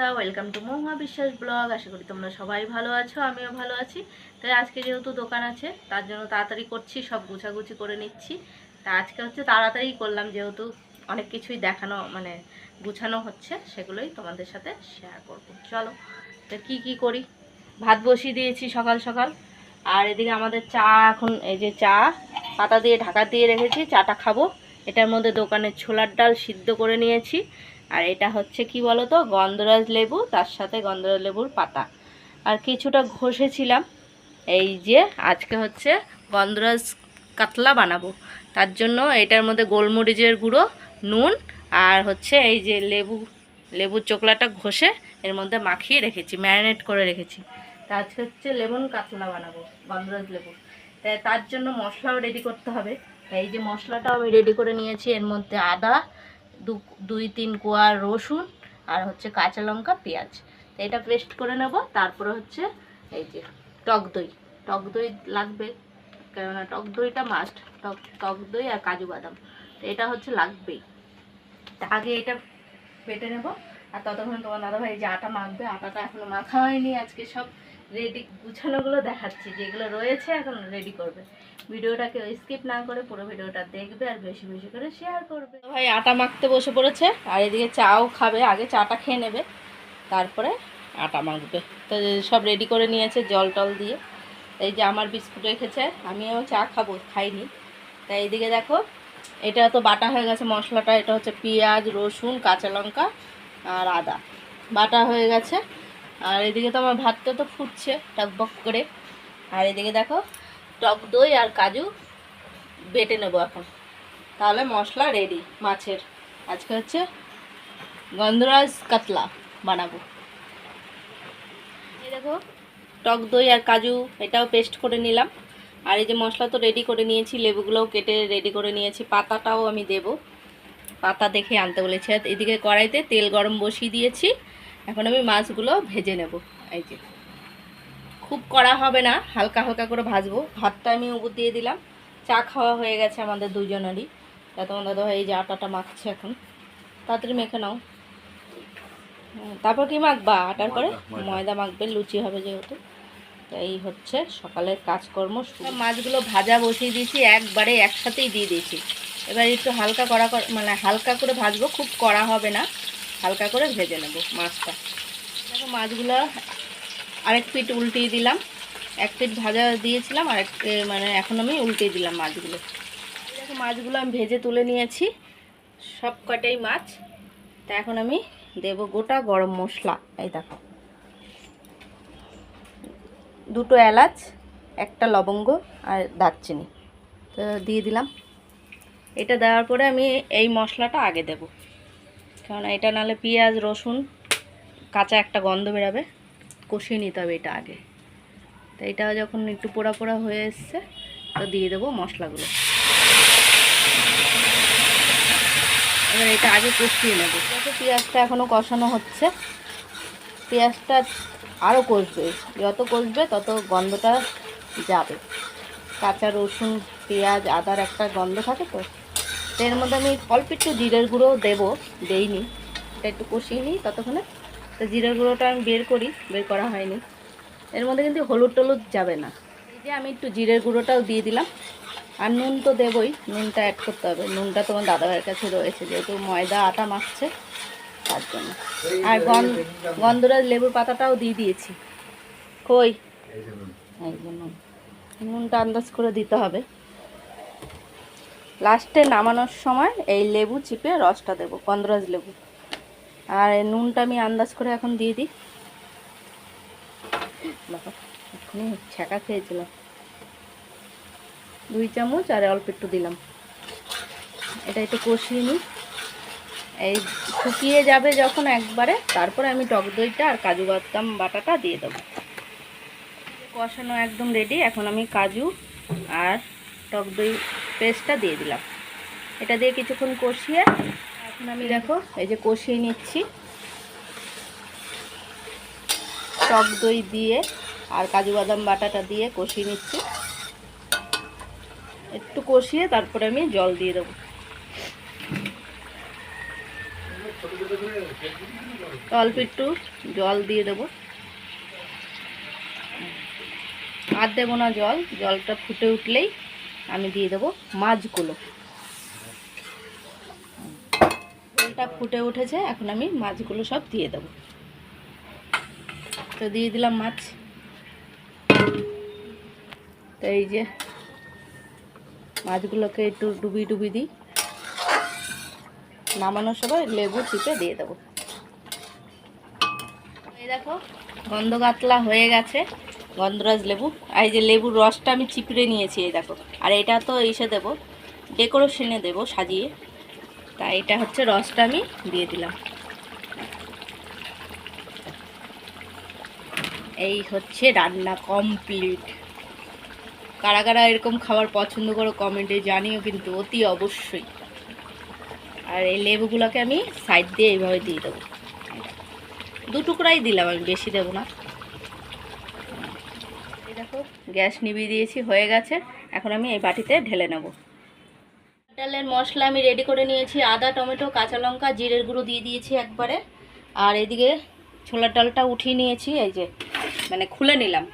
বন্ধুরা welcome to মহুয়া বিশ্বাস blog আশা করি তোমরা সবাই ভালো আছো, আমিও ভালো আছি। তাই আজকে যেহেতু দোকান আছে, তার জন্য তাড়াতাড়ি করছি, সব গুছাগুছি করে নিচ্ছি। তা আজকে হচ্ছে তাড়াতাড়ি করলাম, যেহেতু অনেক কিছুই দেখানো মানে গুছানো হচ্ছে, সেগুলোই তোমাদের সাথে শেয়ার করব। চলো, তো কী কী করি? ভাত বসিয়ে দিয়েছি সকাল সকাল। আর এদিকে আমাদের চা এখন, এই যে চা, পাতা দিয়ে ঢাকা দিয়ে রেখেছি, চাটা খাব। এটার মধ্যে দোকানের ছোলার ডাল সিদ্ধ করে নিয়েছি। আর এটা হচ্ছে কি বলো তো গন্ধরাজ লেবু, তার সাথে গন্ধরাজ লেবুর পাতা। আর কিছুটা ঘষেছিলাম। এই যে আজকে হচ্ছে গন্ধরাজ কাতলা বানাবো। তার জন্য এটার মধ্যে গোলমরিচের গুঁড়ো, নুন আর হচ্ছে এই যে লেবু, লেবুর চোকলাটা ঘষে এর মধ্যে মাখিয়ে রেখেছি, ম্যারিনেট করে রেখেছি। তা আজকে হচ্ছে লেমন কাতলা বানাবো, গন্ধরাজ লেবু তাই তার জন্য মশলাও রেডি করতে হবে। এই যে মশলাটাও আমি রেডি করে নিয়েছি, এর মধ্যে আদা দুই, তিন কোয়া রসুন আর হচ্ছে কাঁচা লঙ্কা, পেঁয়াজ। এটা পেস্ট করে নেব, তারপরে হচ্ছে এই যে টক দই। টক দই লাগবে, কেননা টক দইটা মাস্ট টক টক দই আর কাজু বাদাম। তো এটা হচ্ছে লাগবেই। আগে এটা বেটে নেব। আর ততক্ষণ তোমার দাদাভাই যে আটা মাখবে, আটাটা এখনও মাখা হয়নি, আজকে সব রেডি গুছানোগুলো দেখাচ্ছি, যেগুলো রয়েছে এখন রেডি করবে। ভিডিওটাকে স্কিপ না করে পুরো ভিডিওটা দেখবে আর বেশি বেশি করে শেয়ার করবে। ভাই আটা মাখতে বসে পড়েছে, আর এদিকে চাও খাবে, আগে চাটা খেয়ে নেবে, তারপরে আটা মাখবে। তো সব রেডি করে নিয়েছে জল টল দিয়ে। এই যে আমার বিস্কুট রেখেছে, আমিও চা খাব, খাইনি। তাই এইদিকে দেখো, এটা তো বাটা হয়ে গেছে মশলাটা, এটা হচ্ছে পেঁয়াজ, রসুন, কাঁচা লঙ্কা আর আদা। বাটা হয়ে গেছে। আর এদিকে তো আমার ভাতটা তো ফুটছে টকবক করে। আর এদিকে দেখো, টক দই আর কাজু বেটে নেব এখন। তাহলে মশলা রেডি মাছের। আজকে হচ্ছে গন্ধরাজ কাতলা বানাবো। এই দেখো, টক দই আর কাজু এটাও পেস্ট করে নিলাম। আর এই যে মশলা তো রেডি করে নিয়েছি, লেবুগুলোও কেটে রেডি করে নিয়েছি, পাতাটাও আমি দেব। পাতা দেখে আনতে বলেছি। আর এদিকে কড়াইতে তেল গরম বসিয়ে দিয়েছি। এখন আমি মাছগুলো ভেজে নেব। এই যে। খুব কড়া হবে না হালকা হালকা করে ভাজবো। ভাতটা আমি উপর দিয়ে দিলাম। চা খাওয়া হয়ে গেছে আমাদের দুজনেরই তা তোমার দাদা ভাই এই যে আটাটা মাখছে এখন। তাড়াতাড়ি মেখে নাও। তারপর কি মাখবা? আটার করে ময়দা মাখবে লুচি হবে যেহেতু। এই হচ্ছে সকালের কাজকর্ম মাছগুলো ভাজা বসিয়ে দিয়েছি, একবারে একসাথেই দিয়ে দিয়েছি। এবার একটু হালকা কর- মানে হালকা করে ভাজবো, খুব কড়া হবে না। হালকা করে ভেজে নেব মাছটা। দেখো মাছগুলো আরেক পিঠ উল্টিয়ে দিলাম। এক পিঠ ভাজা দিয়েছিলাম আর এক মানে এখন আমি উল্টিয়ে দিলাম মাছগুলো। দেখো মাছগুলো আমি ভেজে তুলে নিয়েছি সব কটাই মাছ। তা এখন আমি দেব গোটা গরম মশলা। এই দেখো। দুটো এলাচ, একটা লবঙ্গ আর দারচিনি। তো দিয়ে দিলাম। এটা দেওয়ার পরে আমি এই মশলাটা আগে দেব। কারণ এটা নাহলে পেঁয়াজ, রসুন, কাঁচা একটা গন্ধ বেরাবে। কষিয়ে নিতে হবে এটা আগে। তো এটা যখন একটু পোড়া পোড়া হয়ে এসছে, তো দিয়ে দেবো মশলাগুলো। এবার এটা আগে কষিয়ে নেব। পেঁয়াজটা এখনও কষানো হচ্ছে। পেঁয়াজটা আরও কষবে। যত কষবে, তত গন্ধটা যাবে। কাঁচা রসুন, পেঁয়াজ, আদার একটা গন্ধ থাকে তো, এর মধ্যে আমি অল্প একটু জিরের গুঁড়ো দেবো, দেইনি। এটা একটু কষিয়ে নিই, ততক্ষণে। তো জিরের গুঁড়োটা আমি বের করি, বের করা হয়নি। এর মধ্যে কিন্তু হলুদ টলুদ যাবে না। এই যে আমি একটু জিরের গুঁড়োটাও দিয়ে দিলাম। আর নুন তো দেবই, নুনটা অ্যাড করতে হবে। নুনটা তোমার দাদাভাইয়ের কাছে রয়েছে, যেহেতু ময়দা, আটা মাখছে। তার জন্য। আর গন- গন্ধরাজ লেবুর পাতাটাও দিয়ে দিয়েছি। কই? এই নুনটা আন্দাজ করে দিতে হবে। লাস্টে নামানোর সময় এই লেবু চিপে রসটা দেবো, গন্ধরাজ লেবু। আর নুনটা আমি আন্দাজ করে এখন দিয়ে দিই। দেখো, এক্ষুনি ছ্যাঁকা খেয়েছিলাম। দুই চামচ আর অল্প একটু দিলাম। এটা একটু কষিয়ে নিই। এই শুকিয়ে যাবে যখন একবারে, তারপরে আমি টক দইটা আর কাজু বাদাম বাটাটা দিয়ে দেবো। কষানো একদম রেডি এখন আমি কাজু আর টক দই পেস্টটা দিয়ে দিলাম। এটা দিয়ে কিছুক্ষণ কষিয়ে, এখন আমি দেখো, এই যে কষিয়ে নিচ্ছি। টক দই দিয়ে আর কাজু বাদাম বাটাটা দিয়ে কষিয়ে নিচ্ছি। একটু কষিয়ে তারপরে আমি জল দিয়ে দেবো। অল্প একটু জল দিয়ে দেবো। আর দেবো না জল, জলটা ফুটে উঠলেই আমি দিয়ে দেবো মাছগুলো। জলটা ফুটে উঠেছে, এখন আমি মাছগুলো সব দিয়ে দেবো। তো দিয়ে দিলাম মাছ। তো এই যে মাছগুলোকে একটু ডুবি ডুবি দিই। নামানোর সময় লেবু চিপে দিয়ে দেবো। দেখো, গন্ধ কাতলা হয়ে গেছে, গন্ধরাজ লেবু। আর এই যে লেবুর রসটা আমি চিপড়ে নিয়েছি, এই দেখো। আর এটা তো এসে দেবো, ডেকোরেশনে দেবো সাজিয়ে। তা এটা হচ্ছে রসটা আমি দিয়ে দিলাম। এই হচ্ছে রান্না কমপ্লিট। কারা কারা এরকম খাবার পছন্দ করো কমেন্টে জানিও, কিন্তু অতি অবশ্যই। আর এই লেবুগুলোকে আমি সাইড দিয়ে এইভাবে দিয়ে দেবো। টুকরাই দিলাম, আমি বেশি দেবো না। দেখো, গ্যাস নিভিয়ে দিয়েছি, হয়ে গেছে। এখন আমি এই বাটিতে ঢেলে নেব। ডালের মশলা আমি রেডি করে নিয়েছি। আদা, টমেটো, কাঁচা লঙ্কা, জিরের গুঁড়ো দিয়ে দিয়েছি একবারে। আর এদিকে ছোলার ডালটা উঠিয়ে নিয়েছি, এই যে মানে খুলে নিলাম।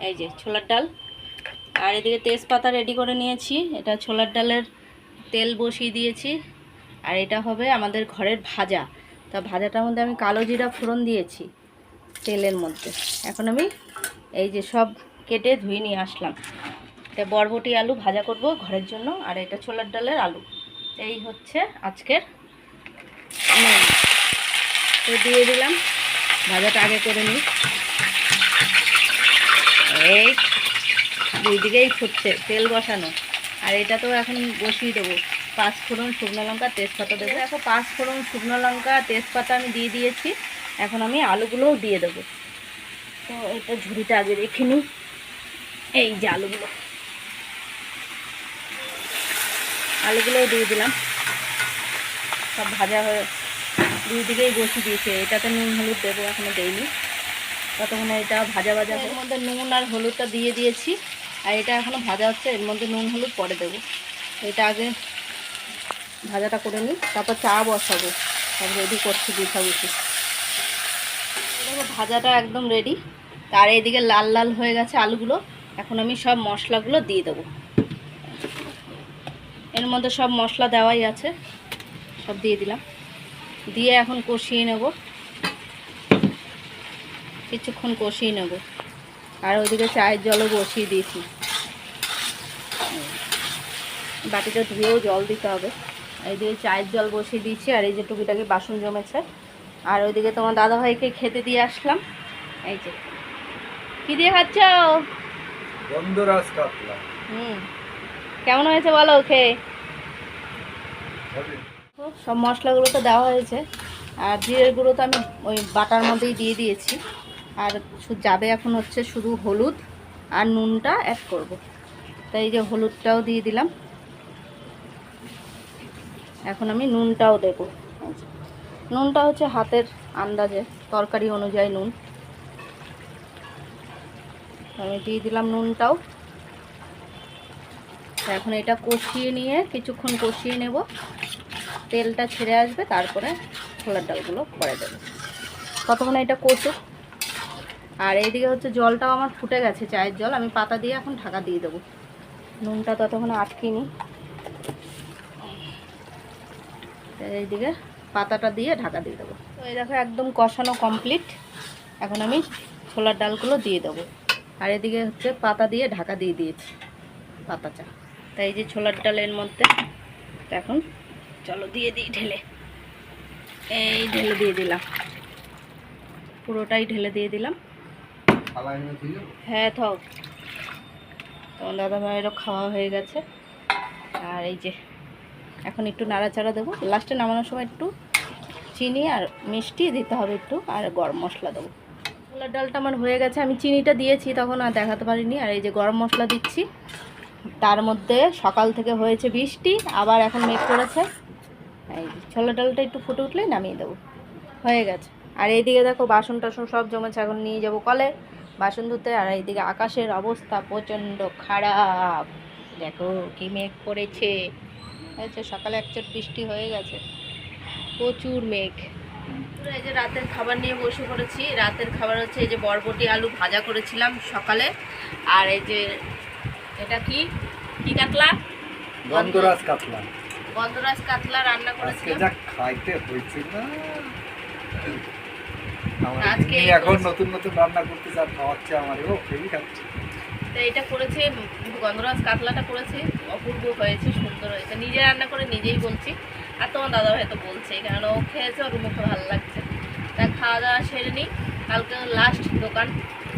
এই যে, ছোলার ডাল। আর এদিকে তেজপাতা রেডি করে নিয়েছি। এটা ছোলার ডালের তেল বসিয়ে দিয়েছি। আর এটা হবে আমাদের ঘরের ভাজা। তা ভাজাটার মধ্যে আমি কালো জিরা ফোড়ন দিয়েছি তেলের মধ্যে। এখন আমি এই যে সব কেটে ধুয়ে নিয়ে আসলাম। এটা বরবটি আলু ভাজা করব ঘরের জন্য, আর এটা ছোলার ডালের আলু। এই হচ্ছে আজকের তো দিয়ে দিলাম, ভাজাটা আগে করে নিই। এই দুই দিকেই ফুটছে, তেল বসানো। আর এটা তো এখন বসিয়ে দেবো। পাঁচ ফোড়ন শুকনো লঙ্কা তেজপাতা দেবো। দেখো পাঁচ ফোড়ন শুকনো লঙ্কা তেজপাতা আমি দিয়ে দিয়েছি। এখন আমি আলুগুলোও দিয়ে দেবো। তো এটা ঝুড়িটা আগে রেখে নিই। এই যে আলুগুলো। আলুগুলোও দিয়ে দিলাম। সব ভাজা হয়ে দুই দিকেই বসিয়ে দিয়েছে। এটাতে নুন হলুদ দেবো এখনও দেইনি। ততক্ষণে এটা ভাজা ভাজা এর মধ্যে নুন আর হলুদটা দিয়ে দিয়েছি। আর এটা এখনও ভাজা হচ্ছে এর মধ্যে নুন হলুদ পরে দেবো। এটা আগে ভাজাটা করে নিই, তারপর চা বসাবো। সব রেডি করছি গুছাগুছি দেখো, ভাজাটা একদম রেডি তার এইদিকে লাল লাল হয়ে গেছে আলুগুলো। এখন আমি সব মশলাগুলো দিয়ে দেবো। এর মধ্যে সব মশলা দেওয়াই আছে। সব দিয়ে দিলাম। দিয়ে এখন কষিয়ে নেব। কিছুক্ষণ কষিয়ে নেব। আর ওইদিকে চায়ের জলও বসিয়ে দিয়েছি। বাটিটা ধুয়েও জল দিতে হবে। এইদিকে চায়ের জল বসিয়ে দিয়েছি আর এই যে টুকিটাকি বাসন জমেছে। আর ওইদিকে তোমার দাদাভাইকে খেতে দিয়ে আসলাম। এই যে। কী দিয়ে খাচ্ছ? কাতলা। হুম। কেমন হয়েছে বলো খেয়ে সব মশলাগুলো তো দেওয়া হয়েছে। আর জিরের গুঁড়ো তো আমি ওই বাটার মধ্যেই দিয়ে দিয়েছি। আর যাবে এখন হচ্ছে শুধু হলুদ আর নুনটা অ্যাড করব। তাই এই যে হলুদটাও দিয়ে দিলাম। এখন আমি নুনটাও দেবো। নুনটা হচ্ছে হাতের আন্দাজে, তরকারি অনুযায়ী নুন। আমি দিয়ে দিলাম নুনটাও। এখন এটা কষিয়ে নিয়ে, কিছুক্ষণ কষিয়ে নেব। তেলটা ছেড়ে আসবে, তারপরে ছোলার ডালগুলো করে দেবো। ততক্ষণে এটা কষুক আর এইদিকে হচ্ছে জলটাও আমার ফুটে গেছে, চায়ের জল। আমি পাতা দিয়ে এখন ঢাকা দিয়ে দেবো। নুনটা ততক্ষণে আটকিনি এইদিকে পাতাটা দিয়ে ঢাকা দিয়ে দেবো। তো এই দেখো একদম কষানো কমপ্লিট এখন আমি ছোলার ডালগুলো দিয়ে দেবো। আর এদিকে হচ্ছে পাতা দিয়ে ঢাকা দিয়ে দিয়েছি পাতা চা তাই এই যে ছোলার ডালের মধ্যে তো এখন চলো দিয়ে দিই ঢেলে। এই ঢেলে দিয়ে দিলাম। পুরোটাই ঢেলে দিয়ে দিলাম। হ্যাঁ থাক। তোমার দাদা ভাইয়েরও খাওয়া হয়ে গেছে। আর এই যে এখন একটু নাড়াচাড়া দেবো। লাস্টে নামানোর সময় একটু চিনি আর মিষ্টি দিতে হবে একটু, আর গরম মশলা দেবো। ছোলার ডালটা আমার হয়ে গেছে, আমি চিনিটা দিয়েছি, তখন আর দেখাতে পারিনি। আর এই যে গরম মশলা দিচ্ছি, তার মধ্যে সকাল থেকে হয়েছে বৃষ্টি, আবার এখন মেঘ করেছে। এই ছোলার ডালটা একটু ফুটে উঠলেই নামিয়ে দেবো। হয়ে গেছে। আর এইদিকে দেখো, বাসন টাসন সব জমেছে, এখন নিয়ে যাব কলে। বাসন ধুতে, আর এইদিকে আকাশের অবস্থা প্রচণ্ড খারাপ। দেখো কি মেঘ পড়েছে হয়েছে সকালে এক চোট বৃষ্টি হয়ে গেছে। প্রচুর মেঘ। এই যে রাতের খাবার নিয়ে বসে পড়েছি। রাতের খাবার হচ্ছে এই যে বরবটি আলু ভাজা করেছিলাম সকালে। আর এই যে এটা কি? কি কাতলা? গন্ধরাজ কাতলা। গন্ধরাজ কাতলা রান্না করেছিলাম। খাইতে হয়েছে না। আজকে এখন নতুন নতুন রান্না করতে যা খাওয়াচ্ছে আমার ও হেভি খাচ্ছে। তো এটা করেছে গন্ধরাজ কাতলাটা করেছে অপূর্ব হয়েছে সুন্দর হয়েছে। নিজে রান্না করে নিজেই বলছি। আর তোমার দাদা হয়তো বলছে কারণ ও খেয়েছে ওর মুখে ভালো লাগছে। তা খাওয়া দাওয়া সেরে নিই কালকে লাস্ট দোকান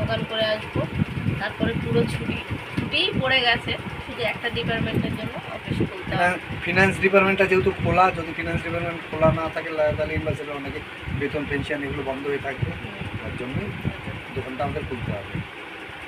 দোকান করে আসব। তারপরে পুরো ছুটি ছুটিই পড়ে গেছে। শুধু একটা ডিপার্টমেন্টের জন্য অফিস খুলতে ফিনান্স ডিপার্টমেন্টটা যেহেতু খোলা যদি ফিনান্স ডিপার্টমেন্ট খোলা না থাকে তাহলে ইউনিভার্সিটির অনেকে বেতন পেনশন এগুলো বন্ধ হয়ে থাকবে। তার জন্যই দোকানটা আমাদের খুলতে হবে।